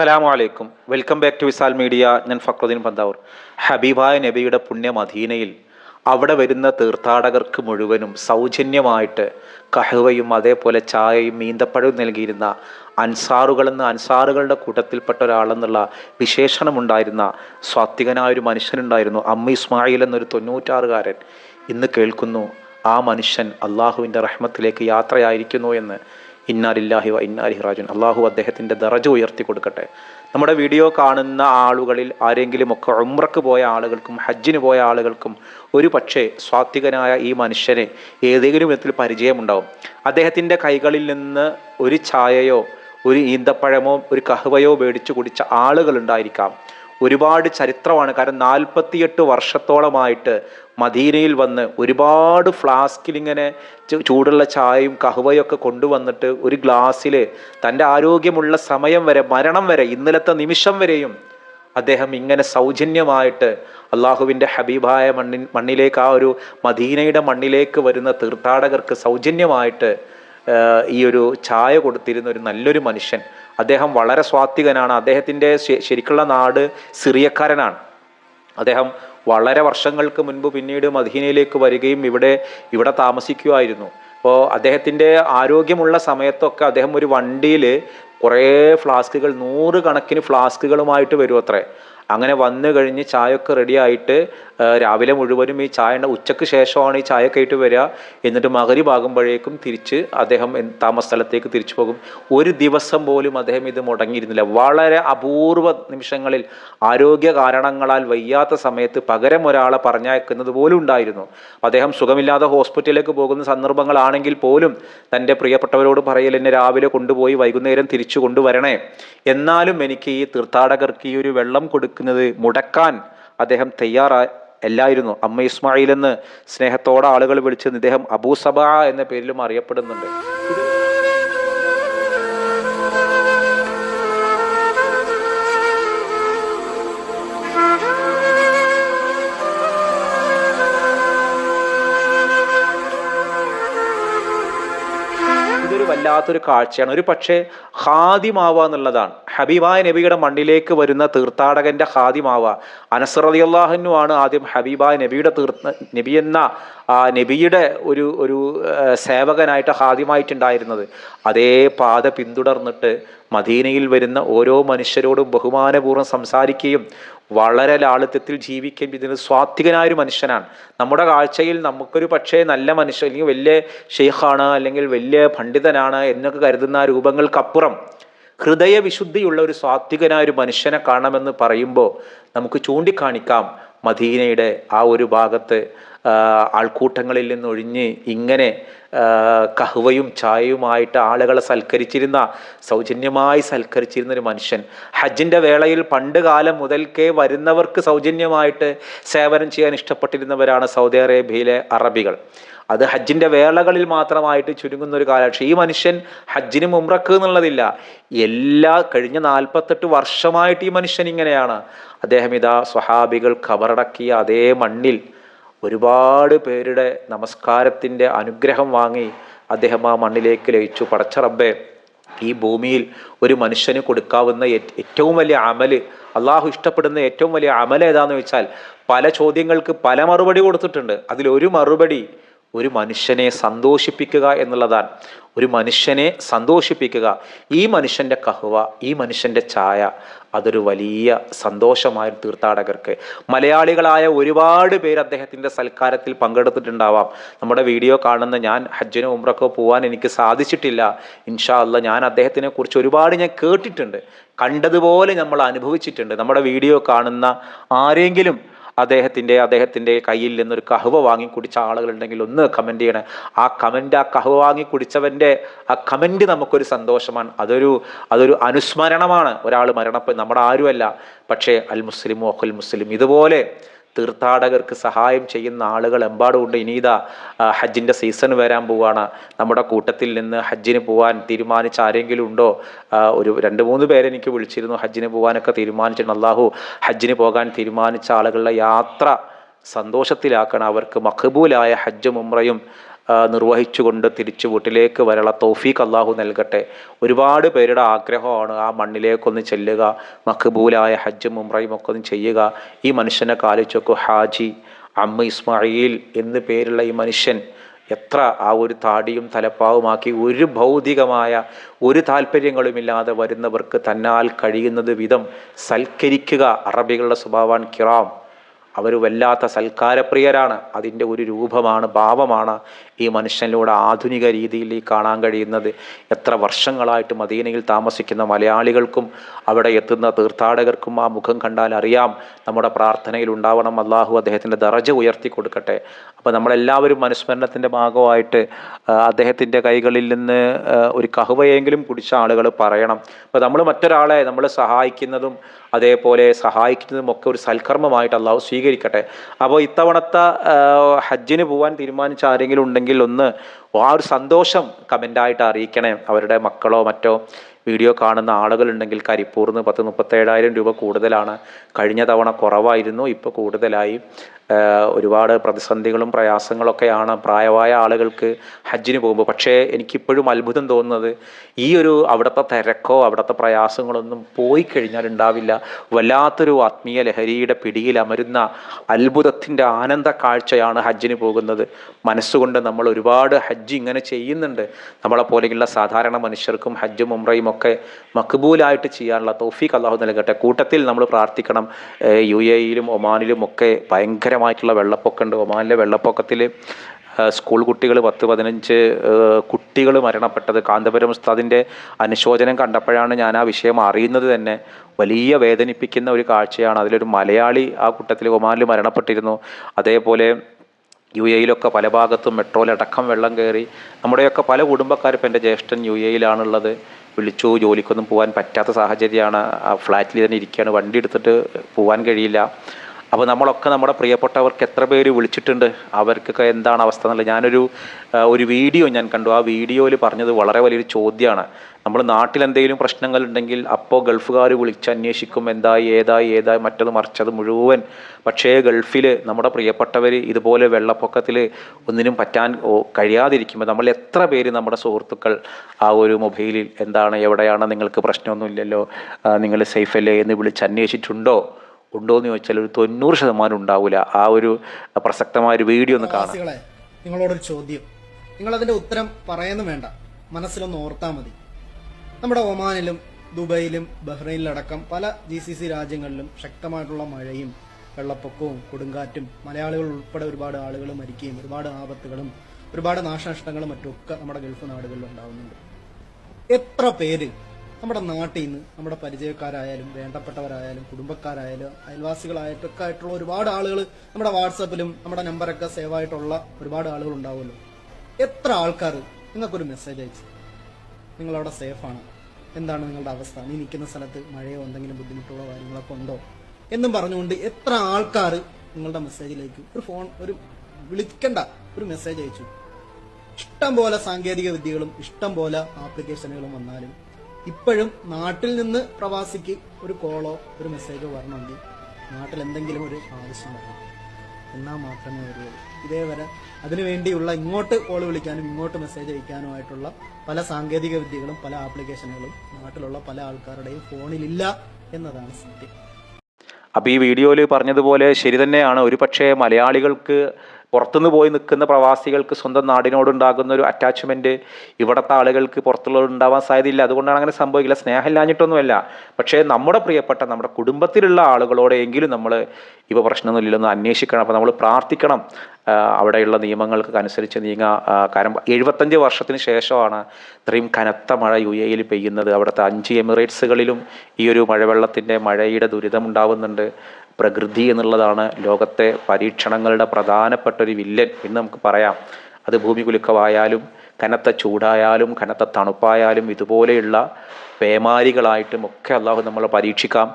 അസ്സലാമു അലൈക്കും. Welcome back to Visal media. ഞാൻ ഫക്രുദ്ദീൻ പന്താവൂർ. ഹബീബായ നബിയുടെ പുണ്യ മദീനയിൽ അവിടെ വരുന്ന തീർത്ഥാടകർക്ക് മുഴുവനും സൗജന്യമായിട്ട് കഹുവയും അതേപോലെ ചായയും മീന്തപ്പഴവും നൽകിയിരുന്ന അൻസാറുകളെന്ന് അൻസാറുകളുടെ കൂട്ടത്തിൽപ്പെട്ട ഒരാളെന്നുള്ള വിശേഷണമുണ്ടായിരുന്ന സ്വാത്വികനായ ഒരു മനുഷ്യനുണ്ടായിരുന്നു. അമ്മ ഇസ്മായിൽ എന്നൊരു തൊണ്ണൂറ്റാറുകാരൻ ഇന്ന് കേൾക്കുന്നു. ആ മനുഷ്യൻ അള്ളാഹുവിന്റെ റഹ്മത്തിലേക്ക് യാത്രയായിരിക്കുന്നു എന്ന് ഇന്നാലില്ലാഹി വ ഇന്നാലി ഹിറാജുൻ അള്ളാഹു അദ്ദേഹത്തിന്റെ ദറജ ഉയർത്തി കൊടുക്കട്ടെ. നമ്മുടെ വീഡിയോ കാണുന്ന ആളുകളിൽ ആരെങ്കിലുമൊക്കെ ഉമ്രക്ക് പോയ ആളുകൾക്കും ഹജ്ജിന് പോയ ആളുകൾക്കും ഒരു പക്ഷേ സ്വാത്വികനായ ഈ മനുഷ്യനെ ഏതെങ്കിലും വിധത്തിൽ പരിചയമുണ്ടാവും. അദ്ദേഹത്തിന്റെ കൈകളിൽ നിന്ന് ഒരു ഛായയോ ഒരു ഈന്തപ്പഴമോ ഒരു കഹവയോ മേടിച്ചു കുടിച്ച ആളുകളുണ്ടായിരിക്കാം. ഒരുപാട് ചരിത്രമാണ്. കാരണം നാൽപ്പത്തിയെട്ട് വർഷത്തോളമായിട്ട് മദീനയിൽ വന്ന് ഒരുപാട് ഫ്ലാസ്കിൽ ഇങ്ങനെ ചൂടുള്ള ചായയും കഹുവയൊക്കെ കൊണ്ടുവന്നിട്ട് ഒരു ഗ്ലാസ്സിൽ തന്റെ ആരോഗ്യമുള്ള സമയം വരെ മരണം വരെ ഇന്നലത്തെ നിമിഷം വരെയും അദ്ദേഹം ഇങ്ങനെ സൗജന്യമായിട്ട് അള്ളാഹുവിന്റെ ഹബീബായ മണ്ണിൻ മണ്ണിലേക്ക് ആ ഒരു മദീനയുടെ മണ്ണിലേക്ക് വരുന്ന തീർത്ഥാടകർക്ക് സൗജന്യമായിട്ട് ഈ ഒരു ചായ കൊടുത്തിരുന്ന ഒരു നല്ലൊരു മനുഷ്യൻ. അദ്ദേഹം വളരെ സ്വാത്വികനാണ്. അദ്ദേഹത്തിന്റെ ശരിക്കുള്ള നാട് സിറിയക്കാരനാണ്. അദ്ദേഹം വളരെ വർഷങ്ങൾക്ക് മുൻപ് പിന്നീട് മദീനയിലേക്ക് വരികയും ഇവിടെ ഇവിടെ താമസിക്കുമായിരുന്നു അപ്പോൾ അദ്ദേഹത്തിന്റെ ആരോഗ്യമുള്ള സമയത്തൊക്കെ അദ്ദേഹം ഒരു വണ്ടിയിൽ കുറേ ഫ്ലാസ്കുകൾ നൂറ് കണക്കിന് ഫ്ലാസ്കുകളുമായിട്ട് വരും അത്രേ അങ്ങനെ വന്നു കഴിഞ്ഞ് ചായയൊക്കെ റെഡിയായിട്ട് രാവിലെ മുഴുവനും ഈ ചായ ഉച്ചയ്ക്ക് ശേഷമാണ് ഈ ചായയൊക്കെ ആയിട്ട് വരിക. എന്നിട്ട് മകരി ഭാഗുമ്പോഴേക്കും തിരിച്ച് അദ്ദേഹം താമസ സ്ഥലത്തേക്ക് തിരിച്ചു പോകും. ഒരു ദിവസം പോലും അദ്ദേഹം ഇത് മുടങ്ങിയിരുന്നില്ല. വളരെ അപൂർവ നിമിഷങ്ങളിൽ ആരോഗ്യ കാരണങ്ങളാൽ വയ്യാത്ത സമയത്ത് പകരം ഒരാളെ പറഞ്ഞയക്കുന്നത് പോലും ഉണ്ടായിരുന്നു. അദ്ദേഹം സുഖമില്ലാതെ ഹോസ്പിറ്റലിലേക്ക് പോകുന്ന സന്ദർഭങ്ങളാണെങ്കിൽ പോലും തന്റെ പ്രിയപ്പെട്ടവരോട് പറയൽ എന്നെ രാവിലെ കൊണ്ടുപോയി വൈകുന്നേരം തിരിച്ചു കൊണ്ടുവരണേ. എന്നാലും എനിക്ക് ഈ തീർത്ഥാടകർക്ക് ഈ ഒരു വെള്ളം കൊടുക്കുന്നത് മുടക്കാൻ അദ്ദേഹം തയ്യാറായി എല്ലായിരുന്നു അമ്മ ഇസ്മായിൽ എന്ന് സ്നേഹത്തോടെ ആളുകൾ വിളിച്ചത് ഇദ്ദേഹം അബൂസബ എന്ന പേരിലും അറിയപ്പെടുന്നുണ്ട്. ഇതൊരു വല്ലാത്തൊരു കാഴ്ചയാണ്. ഒരു പക്ഷേ ഹാദിമാവുക എന്നുള്ളതാണ് ഹബീബായ നബിയുടെ മണ്ണിലേക്ക് വരുന്ന തീർത്ഥാടകന്റെ ഹാദിമാവുക അനസർ റളിയല്ലാഹു ആണ് ആദ്യം ഹബീബായ നബിയുടെ തീർത്ത നബി എന്ന ആ നബിയുടെ ഒരു ഒരു സേവകനായിട്ട് ഹാദിമായിട്ടുണ്ടായിരുന്നത്. അതേ പാത പിന്തുടർന്നിട്ട് മദീനയിൽ വരുന്ന ഓരോ മനുഷ്യരോടും ബഹുമാനപൂർവം സംസാരിക്കുകയും വളരെ ലാളിത്യത്തിൽ ജീവിക്കുകയും ഇതിന് സ്വാത്വികനായ ഒരു മനുഷ്യനാണ്. നമ്മുടെ കാഴ്ചയിൽ നമുക്കൊരു പക്ഷേ നല്ല മനുഷ്യൻ അല്ലെങ്കിൽ വലിയ ഷെയ്ഖാണ് അല്ലെങ്കിൽ വലിയ പണ്ഡിതനാണ് എന്നൊക്കെ കരുതുന്ന രൂപങ്ങൾക്കപ്പുറം ഹൃദയവിശുദ്ധിയുള്ള ഒരു സാത്വികനായ ഒരു മനുഷ്യനെ കാണണമെന്ന് പറയുമ്പോൾ നമുക്ക് ചൂണ്ടിക്കാണിക്കാം മദീനയുടെ ആ ഒരു ഭാഗത്ത് ആൾക്കൂട്ടങ്ങളിൽ നിന്നൊഴിഞ്ഞ് ഇങ്ങനെ കഹ്വയും ചായയുമായിട്ട് ആളുകളെ സൽക്കരിച്ചിരുന്ന സൗജന്യമായി സൽക്കരിച്ചിരുന്ന ഒരു മനുഷ്യൻ. ഹജ്ജിന്റെ വേളയിൽ പണ്ട് കാലം മുതൽക്കേ വരുന്നവർക്ക് സൗജന്യമായിട്ട് സേവനം ചെയ്യാൻ ഇഷ്ടപ്പെട്ടിരുന്നവരാണ് സൗദി അറേബ്യയിലെ അറബികൾ. അത് ഹജ്ജിന്റെ വേളകളിൽ മാത്രമായിട്ട് ചുരുങ്ങുന്ന ഒരു കാലഘട്ടം. ഈ മനുഷ്യൻ ഹജ്ജിന് മുമ്രക്ക് എന്നുള്ളതില്ല. എല്ലാ കഴിഞ്ഞ നാൽപ്പത്തെട്ട് വർഷമായിട്ട് ഈ മനുഷ്യൻ ഇങ്ങനെയാണ്. അദ്ദേഹം ഇതാ സ്വഹാബികൾ കവറടക്കിയ അതേ മണ്ണിൽ ഒരുപാട് പേരുടെ നമസ്കാരത്തിന്റെ അനുഗ്രഹം വാങ്ങി അദ്ദേഹം ആ മണ്ണിലേക്ക് ലയിച്ചു. പടച്ച റബ്ബേ ഈ ഭൂമിയിൽ ഒരു മനുഷ്യന് കൊടുക്കാവുന്ന ഏറ്റവും വലിയ അമൽ അള്ളാഹു ഇഷ്ടപ്പെടുന്ന ഏറ്റവും വലിയ അമല ഏതാന്ന് വെച്ചാൽ പല ചോദ്യങ്ങൾക്ക് പല മറുപടി കൊടുത്തിട്ടുണ്ട്. അതിലൊരു മറുപടി ഒരു മനുഷ്യനെ സന്തോഷിപ്പിക്കുക എന്നുള്ളതാണ്. ഒരു മനുഷ്യനെ സന്തോഷിപ്പിക്കുക. ഈ മനുഷ്യന്റെ കഹുവ ഈ മനുഷ്യന്റെ ചായ അതൊരു വലിയ സന്തോഷമായ തീർത്ഥാടകർക്ക്. മലയാളികളായ ഒരുപാട് പേര് അദ്ദേഹത്തിന്റെ സൽക്കാരത്തിൽ പങ്കെടുത്തിട്ടുണ്ടാവാം. നമ്മുടെ വീഡിയോ കാണുന്ന ഞാൻ ഹജ്ജിനും ഉംറക്കോ പോകാൻ എനിക്ക് സാധിച്ചിട്ടില്ല. ഇൻഷാ അല്ല ഞാൻ അദ്ദേഹത്തിനെ കുറിച്ച് ഒരുപാട് ഞാൻ കേട്ടിട്ടുണ്ട്. കണ്ടതുപോലെ നമ്മൾ അനുഭവിച്ചിട്ടുണ്ട്. നമ്മുടെ വീഡിയോ കാണുന്ന ആരെങ്കിലും അദ്ദേഹത്തിന്റെ അദ്ദേഹത്തിന്റെ കയ്യിൽ നിന്നൊരു കഹുവ വാങ്ങി കുടിച്ച ആളുകളുണ്ടെങ്കിൽ ഒന്ന് കമന്റ് ചെയ്യണേ. ആ കമന്റ് ആ കഹുവ വാങ്ങി കുടിച്ചവന്റെ ആ കമന്റ് നമുക്കൊരു സന്തോഷമാണ്. അതൊരു അതൊരു അനുസ്മരണമാണ്. ഒരാൾ മരണപ്പെ നമ്മുടെ ആരുമല്ല. പക്ഷേ അൽ മുസ്ലിം ഒഹുൽ മുസ്ലിം ഇതുപോലെ തീർത്ഥാടകർക്ക് സഹായം ചെയ്യുന്ന ആളുകൾ എമ്പാടുമുണ്ട്. ഇനിയിതാ ഹജ്ജിന്റെ സീസൺ വരാൻ പോവാണ്. നമ്മുടെ കൂട്ടത്തിൽ നിന്ന് ഹജ്ജിന് പോകാൻ തീരുമാനിച്ച ആരെങ്കിലും ഉണ്ടോ? ഒരു രണ്ട് മൂന്ന് പേരെനിക്ക് വിളിച്ചിരുന്നു ഹജ്ജിന് പോകാനൊക്കെ തീരുമാനിച്ചിട്ടുണ്ട്. അള്ളാഹു ഹജ്ജിന് പോകാൻ തീരുമാനിച്ച ആളുകളുടെ യാത്ര സന്തോഷത്തിലാക്കണം. അവർക്ക് മഖബൂലായ ഹജ്ജും ഉമ്രയും നിർവഹിച്ചുകൊണ്ട് തിരിച്ചു വീട്ടിലേക്ക് വരള തൗഫീഖ് അള്ളാഹു നൽകട്ടെ. ഒരുപാട് പേരുടെ ആഗ്രഹമാണ് ആ മണ്ണിലേക്കൊന്ന് ചെല്ലുക മഖബൂലായ ഹജ്ജും ഉംറയും ഒക്കെ ഒന്ന് ചെയ്യുക. ഈ മനുഷ്യനെ കാലിച്ചൊക്കെ ഹാജി അമ്മ ഇസ്മായിൽ എന്ന് പേരുള്ള ഈ മനുഷ്യൻ എത്ര ആ ഒരു താടിയും തലപ്പാവുമാക്കി ഒരു ഭൗതികമായ ഒരു താല്പര്യങ്ങളുമില്ലാതെ വരുന്നവർക്ക് തന്നാൽ കഴിയുന്നത് വിധം സൽക്കരിക്കുക അറബികളുടെ സ്വഭാവാൻ കിറാം. അവർ വല്ലാത്ത സൽക്കാരപ്രിയരാണ്. അതിന്റെ ഒരു രൂപമാണ് ഭാവമാണ് ഈ മനുഷ്യനിലൂടെ ആധുനിക രീതിയിൽ ഈ കാണാൻ കഴിയുന്നത്. എത്ര വർഷങ്ങളായിട്ട് മദീനയിൽ താമസിക്കുന്ന മലയാളികൾക്കും അവിടെ എത്തുന്ന തീർത്ഥാടകർക്കും ആ മുഖം കണ്ടാൽ അറിയാം നമ്മുടെ പ്രാർത്ഥനയിൽ ഉണ്ടാവണം അള്ളാഹു അദ്ദേഹത്തിന്റെ ദറജ ഉയർത്തി കൊടുക്കട്ടെ. അപ്പോൾ നമ്മളെല്ലാവരും അനുസ്മരണത്തിന്റെ ഭാഗമായിട്ട് അദ്ദേഹത്തിന്റെ കൈകളിൽ നിന്ന് ഒരു കഹുവയെങ്കിലും കുടിച്ച ആളുകൾ പറയണം. അപ്പോൾ നമ്മൾ മറ്റൊരാളെ നമ്മൾ സഹായിക്കുന്നതും അതേപോലെ സഹായിക്കുന്നതും ഒക്കെ ഒരു സൽക്കർമ്മമായിട്ട് അള്ളാഹു സ്വീകരിക്കട്ടെ. അപ്പോൾ ഇത്തവണത്തെ ഹജ്ജിന് പോകാൻ തീരുമാനിച്ച ആരെങ്കിലും ഉണ്ടെങ്കിൽ ഒന്ന് ആ ഒരു സന്തോഷം കമന്റായിട്ട് അറിയിക്കണേ. അവരുടെ മക്കളോ മറ്റോ വീഡിയോ കാണുന്ന ആളുകളുണ്ടെങ്കിൽ കരിപ്പൂർന്ന് പത്ത് മുപ്പത്തേഴായിരം രൂപ കൂടുതലാണ്. കഴിഞ്ഞ തവണ കുറവായിരുന്നു ഇപ്പോൾ കൂടുതലായി. ഒരുപാട് പ്രതിസന്ധികളും പ്രയാസങ്ങളൊക്കെയാണ് പ്രായമായ ആളുകൾക്ക് ഹജ്ജിന് പോകുമ്പോൾ. പക്ഷേ എനിക്കിപ്പോഴും അത്ഭുതം തോന്നുന്നത് ഈ ഒരു അവിടുത്തെ തിരക്കോ അവിടുത്തെ പ്രയാസങ്ങളൊന്നും പോയി കഴിഞ്ഞാൽ ഉണ്ടാവില്ല. വല്ലാത്തൊരു ആത്മീയ ലഹരിയുടെ പിടിയിൽ അമരുന്ന അത്ഭുതത്തിന്റെ ആനന്ദ കാഴ്ചയാണ് ഹജ്ജിന് പോകുന്നത്. മനസ്സുകൊണ്ട് നമ്മൾ ഒരുപാട് ഹജ്ജ് ഇങ്ങനെ ചെയ്യുന്നുണ്ട്. നമ്മളെ പോലെയുള്ള സാധാരണ മനുഷ്യർക്കും ഹജ്ജും ഉംറയും ഒക്കെ മക്ബൂലായിട്ട് ചെയ്യാനുള്ള തോഫീഖ് അള്ളാഹു നൽകട്ടെ. കൂട്ടത്തിൽ നമ്മൾ പ്രാർത്ഥിക്കണം. യു എയിലും ഒമാനിലും ഒക്കെ ഭയങ്കരമായിട്ടുള്ള വെള്ളപ്പൊക്കമുണ്ട് ഒമാനിലെ വെള്ളപ്പൊക്കത്തിൽ സ്കൂൾ കുട്ടികൾ പത്ത് പതിനഞ്ച് കുട്ടികൾ മരണപ്പെട്ടത്. കാന്തപുരം ഉസ്താദിന്റെ അനുശോചനം കണ്ടപ്പോഴാണ് ഞാൻ ആ വിഷയം അറിയുന്നത് തന്നെ. വലിയ വേദനിപ്പിക്കുന്ന ഒരു കാഴ്ചയാണ്. അതിലൊരു മലയാളി ആ കൂട്ടത്തിൽ ഒമാനിൽ മരണപ്പെട്ടിരുന്നു. അതേപോലെ യു എയിലൊക്കെ പല ഭാഗത്തും മെട്രോയിലടക്കം വെള്ളം കയറി. നമ്മുടെയൊക്കെ പല കുടുംബക്കാരും ഇപ്പം എന്റെ ജ്യേഷ്ഠൻ യു എയിലാണുള്ളത്. വിളിച്ചു ജോലിക്കൊന്നും പോകാൻ പറ്റാത്ത സാഹചര്യമാണ്. ആ ഫ്ലാറ്റിൽ തന്നെ ഇരിക്കുകയാണ്. വണ്ടി എടുത്തിട്ട് പോകാൻ കഴിയില്ല. അപ്പോൾ നമ്മളൊക്കെ നമ്മുടെ പ്രിയപ്പെട്ടവർക്ക് എത്ര പേര് വിളിച്ചിട്ടുണ്ട്? അവർക്കൊക്കെ എന്താണ് അവസ്ഥ എന്നുള്ളത് ഞാനൊരു ഒരു വീഡിയോ ഞാൻ കണ്ടു. ആ വീഡിയോയിൽ പറഞ്ഞത് വളരെ വലിയൊരു ചോദ്യമാണ്. നമ്മൾ നാട്ടിൽ എന്തെങ്കിലും പ്രശ്നങ്ങൾ ഉണ്ടെങ്കിൽ അപ്പോൾ ഗൾഫുകാർ വിളിച്ച് അന്വേഷിക്കും. എന്തായി ഏതായി ഏതായി മറ്റത് മറിച്ചത് മുഴുവൻ. പക്ഷേ ഗൾഫിൽ നമ്മുടെ പ്രിയപ്പെട്ടവർ ഇതുപോലെ വെള്ളപ്പൊക്കത്തിൽ ഒന്നിനും പറ്റാൻ കഴിയാതിരിക്കുമ്പോൾ നമ്മൾ എത്ര പേര് നമ്മുടെ സുഹൃത്തുക്കൾ ആ ഒരു മൊബൈലിൽ എന്താണ് എവിടെയാണ് നിങ്ങൾക്ക് പ്രശ്നമൊന്നുമില്ലല്ലോ നിങ്ങൾ സേഫ് അല്ലേ എന്ന് വിളിച്ച് അന്വേഷിച്ചിട്ടുണ്ടോ? ഉണ്ടോ എന്ന് ചോദിച്ചാൽ ഒരു തൊണ്ണൂറ് ശതമാനം ഉണ്ടാവില്ല ആ ഒരു പ്രസക്തമായ ഒരു വീഡിയോ ഒന്ന് കാണാം നിങ്ങളോടൊരു ചോദ്യം. നിങ്ങൾ അതിന്റെ ഉത്തരം പറയുന്നു വേണ്ട. മനസ്സിലൊന്ന് ഓർത്താൽ മതി. നമ്മുടെ ഒമാനിലും ദുബൈയിലും ബഹ്റൈനിലടക്കം പല ജി സി സി രാജ്യങ്ങളിലും ശക്തമായിട്ടുള്ള മഴയും വെള്ളപ്പൊക്കവും കൊടുങ്കാറ്റും മലയാളികൾ ഉൾപ്പെടെ ഒരുപാട് ആളുകൾ മരിക്കുകയും ഒരുപാട് ആപത്തുകളും ഒരുപാട് നാശനഷ്ടങ്ങളും മറ്റുമൊക്കെ നമ്മുടെ ഗൾഫ് നാടുകളിൽ ഉണ്ടാവുന്നുണ്ട്. എത്ര പേര് നമ്മുടെ നാട്ടിൽ നിന്ന് നമ്മുടെ പരിചയക്കാരായാലും വേണ്ടപ്പെട്ടവരായാലും കുടുംബക്കാരായാലും അയൽവാസികളായിട്ടൊക്കെ ആയിട്ടുള്ള ഒരുപാട് ആളുകൾ നമ്മുടെ വാട്സപ്പിലും നമ്മുടെ നമ്പറൊക്കെ സേവ് ആയിട്ടുള്ള ഒരുപാട് ആളുകൾ ഉണ്ടാവുമല്ലോ. എത്ര ആൾക്കാർ നിങ്ങൾക്കൊരു മെസ്സേജ് അയച്ചു? നിങ്ങളവിടെ സേഫാണ് എന്താണ് നിങ്ങളുടെ അവസ്ഥ? നീ നിൽക്കുന്ന സ്ഥലത്ത് മഴയോ എന്തെങ്കിലും ബുദ്ധിമുട്ടുള്ള കാര്യങ്ങളൊക്കെ ഉണ്ടോ? എന്നും പറഞ്ഞുകൊണ്ട് എത്ര ആൾക്കാർ നിങ്ങളുടെ മെസ്സേജിലേക്ക് ഒരു ഫോൺ ഒരു വിളിക്കണ്ട ഒരു മെസ്സേജ് അയച്ചു? ഇഷ്ടം പോലെ സാങ്കേതിക വിദ്യകളും ഇഷ്ടം പോലെ ആപ്ലിക്കേഷനുകളും വന്നാലും ഇപ്പോഴും നാട്ടിൽ നിന്ന് പ്രവാസിക്ക് ഒരു കോളോ ഒരു മെസ്സേജോ വരണമെങ്കിൽ നാട്ടിൽ എന്തെങ്കിലും ഒരു ആവശ്യം വരണം. എന്നാൽ മാത്രമേ വരുള്ളൂ ഇതേവരെ അതിനുവേണ്ടിയുള്ള ഇങ്ങോട്ട് കോൾ വിളിക്കാനും ഇങ്ങോട്ട് മെസ്സേജ് അയക്കാനുമായിട്ടുള്ള പല സാങ്കേതിക വിദ്യകളും പല ആപ്ലിക്കേഷനുകളും നാട്ടിലുള്ള പല ആൾക്കാരുടെയും ഫോണിലില്ല എന്നതാണ് സത്യം. അപ്പോൾ ഈ വീഡിയോയിൽ പറഞ്ഞതുപോലെ ശരി തന്നെയാണ്. ഒരു പക്ഷേ മലയാളികൾക്ക് പുറത്തുനിന്ന് പോയി നിൽക്കുന്ന പ്രവാസികൾക്ക് സ്വന്തം നാടിനോടുണ്ടാകുന്ന ഒരു അറ്റാച്ച്മെന്റ് ഇവിടുത്തെ ആളുകൾക്ക് പുറത്തുള്ളവരുണ്ടാവാൻ സാധ്യതയില്ല. അതുകൊണ്ടാണ് അങ്ങനെ സംഭവിക്കില്ല. സ്നേഹമില്ലാഞ്ഞിട്ടൊന്നുമല്ല. പക്ഷേ നമ്മുടെ പ്രിയപ്പെട്ട നമ്മുടെ കുടുംബത്തിലുള്ള ആളുകളോടെങ്കിലും നമ്മൾ ഇവ പ്രശ്നമൊന്നുമില്ലെന്ന് അന്വേഷിക്കണം. അപ്പോൾ നമ്മൾ പ്രാർത്ഥിക്കണം. അവിടെയുള്ള നിയമങ്ങൾക്ക് അനുസരിച്ച് നീങ്ങാ കാരണം എഴുപത്തഞ്ച് വർഷത്തിന് ശേഷമാണ് ഇത്രയും കനത്ത മഴ യു എയിൽ പെയ്യുന്നത്. അവിടുത്തെ അഞ്ച് എമിറേറ്റ്സുകളിലും ഈ ഒരു മഴവെള്ളത്തിന്റെ മഴയുടെ ദുരിതം ഉണ്ടാവുന്നുണ്ട് പ്രകൃതി എന്നുള്ളതാണ് ലോകത്തെ പരീക്ഷണങ്ങളുടെ പ്രധാനപ്പെട്ട ഒരു വില്ലൻ എന്ന് നമുക്ക് പറയാം. അത് ഭൂമി കുലുക്കമായാലും കനത്ത ചൂടായാലും കനത്ത തണുപ്പായാലും ഇതുപോലെയുള്ള പേമാരികളായിട്ടും ഒക്കെ അള്ളാഹു നമ്മളെ പരീക്ഷിക്കാം.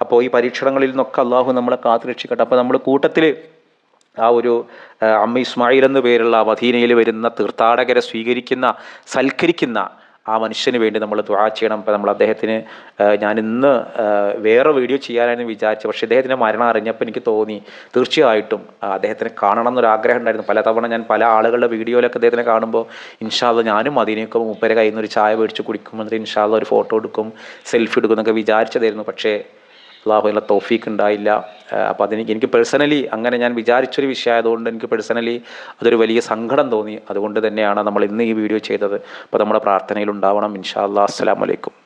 അപ്പോൾ ഈ പരീക്ഷണങ്ങളിൽ നിന്നൊക്കെ അള്ളാഹു നമ്മളെ കാത്തു രക്ഷിക്കട്ടെ അപ്പോൾ നമ്മൾ കൂട്ടത്തിൽ ആ ഒരു അമ്മ ഇസ്മായിൽ എന്ന പേരുള്ള മദീനയിൽ വരുന്ന തീർത്ഥാടകരെ സ്വീകരിക്കുന്ന സൽക്കരിക്കുന്ന ആ മനുഷ്യന് വേണ്ടി നമ്മൾ ദുആ ചെയ്യണം. അപ്പോൾ നമ്മൾ അദ്ദേഹത്തിന് ഞാൻ ഇന്ന് വേറെ വീഡിയോ ചെയ്യാനായിരുന്നു വിചാരിച്ചത്. പക്ഷേ അദ്ദേഹത്തിന്റെ മരണം അറിഞ്ഞപ്പോൾ എനിക്ക് തോന്നി തീർച്ചയായിട്ടും അദ്ദേഹത്തിനെ കാണണം എന്നൊരു ആഗ്രഹം ഉണ്ടായിരുന്നു. പലതവണ ഞാൻ പല ആളുകളുടെ വീഡിയോയിലൊക്കെ അദ്ദേഹത്തിനെ കാണുമ്പോൾ ഇൻഷാല്ല ഞാനും അതിനൊക്കെ മുപ്പരെ കയ്യിൽ നിന്ന് ഒരു ചായ മേടിച്ച് കുടിക്കും എന്നിട്ട് ഇൻഷാല്ല ഒരു ഫോട്ടോ എടുക്കും സെൽഫി എടുക്കും എന്നൊക്കെ വിചാരിച്ചതായിരുന്നു. പക്ഷേ അള്ളാഹുള്ള തോഫീക്ക് ഉണ്ടായില്ല അപ്പോൾ അതിന് എനിക്ക് പേഴ്സണലി അങ്ങനെ ഞാൻ വിചാരിച്ചൊരു വിഷയമായതുകൊണ്ട് എനിക്ക് പേഴ്സണലി അതൊരു വലിയ സങ്കടം തോന്നി. അതുകൊണ്ട് തന്നെയാണ് നമ്മൾ ഇന്ന് ഈ വീഡിയോ ചെയ്തത്. അപ്പോൾ നമ്മുടെ പ്രാർത്ഥനയിൽ ഉണ്ടാവണം. ഇൻഷാ അല്ലാ അസ്സലാമു അലൈക്കും.